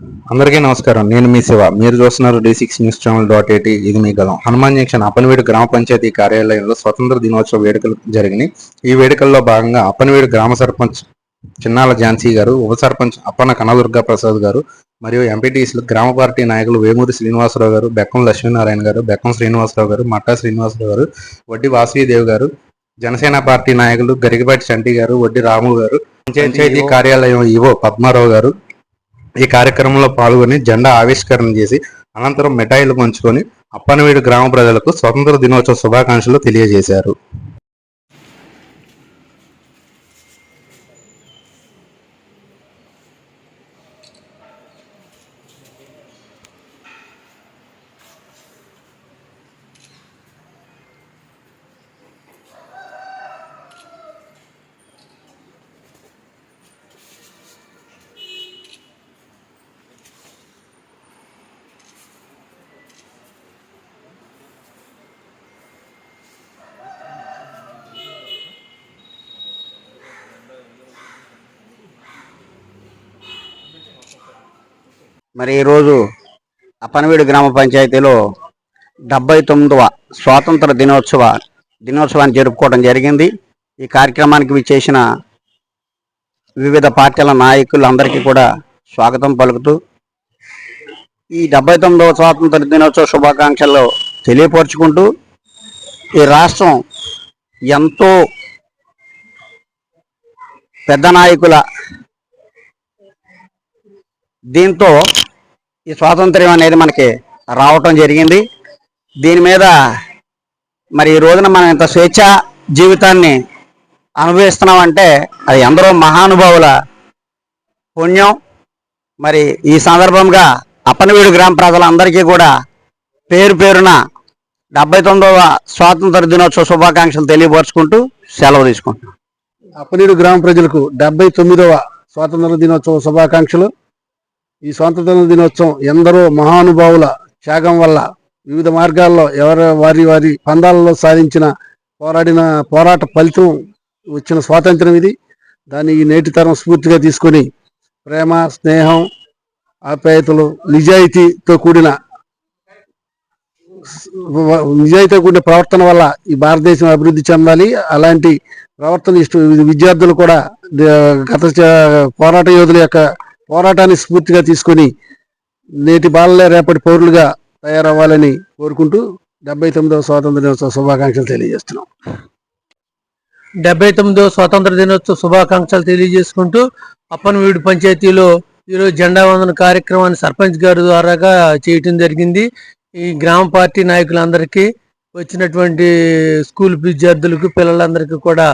అందరికీ నమస్కారం. నేను మీ శివ. మీరు చూస్తున్నారు D six news channel dot AT ఇది మీ గలం హనుమాన్ జంక్షన్ అప్పనవీడు గ్రామ పంచాయతీ కార్యాలయంలో స్వతంత్ర దినోత్సవ వేడుకలు జరిగినాయి. ఈ వేడుకల్లో భాగంగా అప్పనవీడు గ్రామ సర్పంచ్ చిన్నాల ఝాన్సీ గారు ఉప సర్పంచ్ అప్పన కనదుర్గా ప్రసాద్ గారు మరియు ఎంపీటీసీలు గ్రామ పార్టీ నాయకులు వేమూరి శ్రీనివాసరావు గారు బెక్కం లక్ష్మీనారాయణ గారు బెక్కం శ్రీనివాసరావు గారు మట్టా శ్రీనివాసరావు గారు వడ్డీ వాసీదేవ్ గారు జనసేన పార్టీ నాయకులు గరికపాటి చంటి గారు వడ్డీ రాము గారు పంచాయతీ కార్యాలయం ఈవో పద్మారావు గారు ఈ కార్యక్రమంలో పాల్గొని జెండా ఆవిష్కరణ చేసి అనంతరం మిఠాయిలు పంచుకొని అప్పనవీడు గ్రామ ప్రజలకు స్వతంత్ర దినోత్సవ శుభాకాంక్షలు తెలియజేశారు. మరి ఈరోజు అపనవీడు గ్రామ పంచాయతీలో డెబ్బై తొమ్మిదవ స్వాతంత్ర దినోత్సవ దినోత్సవాన్ని జరుపుకోవడం జరిగింది. ఈ కార్యక్రమానికి విచ్చేసిన వివిధ పార్టీల నాయకులందరికీ కూడా స్వాగతం పలుకుతూ ఈ డెబ్బై తొమ్మిదవ స్వాతంత్ర దినోత్సవ శుభాకాంక్షలు తెలియపరుచుకుంటూ ఈ రాష్ట్రం ఎంతో పెద్ద నాయకుల దీంతో ఈ స్వాతంత్ర్యం అనేది మనకి రావటం జరిగింది. దీని మీద మరి ఈ రోజున మనం ఇంత స్వేచ్ఛ జీవితాన్ని అనుభవిస్తున్నామంటే అది ఎందరో మహానుభావుల పుణ్యం. మరి ఈ సందర్భంగా అప్పనవీడు గ్రామ ప్రజలందరికీ కూడా పేరు పేరున డెబ్బై తొమ్మిదవ స్వాతంత్ర దినోత్సవ శుభాకాంక్షలు తెలియపరుచుకుంటూ సెలవు తీసుకుంటున్నాం. అప్పనీడు గ్రామ ప్రజలకు డెబ్బై తొమ్మిదవ స్వాతంత్ర దినోత్సవ శుభాకాంక్షలు. ఈ స్వాతంత్ర దినోత్సవం ఎందరో మహానుభావుల త్యాగం వల్ల వివిధ మార్గాల్లో ఎవరి వారి వారి పందాలలో సాధించిన పోరాడిన పోరాట ఫలితం వచ్చిన స్వాతంత్రం ఇది. దాన్ని ఈ నేటి తరం స్ఫూర్తిగా తీసుకొని ప్రేమ స్నేహం ఆప్యాయతలు నిజాయితీతో కూడిన నిజాయితీతో కూడిన ప్రవర్తన వల్ల ఈ భారతదేశం అభివృద్ధి చెందాలి. అలాంటి ప్రవర్తన ఇష్ట విద్యార్థులు కూడా గత పోరాట యోధుల యొక్క పోరాటాన్ని స్ఫూర్తిగా తీసుకొని నేటి బాలలే రేపటి పౌరులుగా తయారవ్వాలని కోరుకుంటూ డెబ్బై తొమ్మిదవ స్వాతంత్ర దినోత్సవ శుభాకాంక్షలు తెలియజేస్తున్నాం. డెబ్బై తొమ్మిదవ స్వాతంత్ర దినోత్సవ శుభాకాంక్షలు తెలియజేసుకుంటూ అప్పనవీడు పంచాయతీలో ఈరోజు జెండా వందన కార్యక్రమాన్ని సర్పంచ్ గారి ద్వారాగా చేయటం జరిగింది. ఈ గ్రామ పార్టీ నాయకులందరికీ వచ్చినటువంటి స్కూల్ విద్యార్థులకు పిల్లలందరికీ కూడా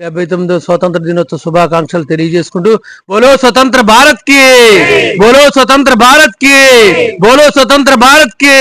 డెబ్బై తొమ్మిదో స్వతంత్ర దినోత్సవ శుభాకాంక్షలు తెలియజేసుకుంటూ బోలో స్వతంత్ర భారత్కి బోలో స్వతంత్ర భారత్కి బోలో స్వతంత్ర భారత్కి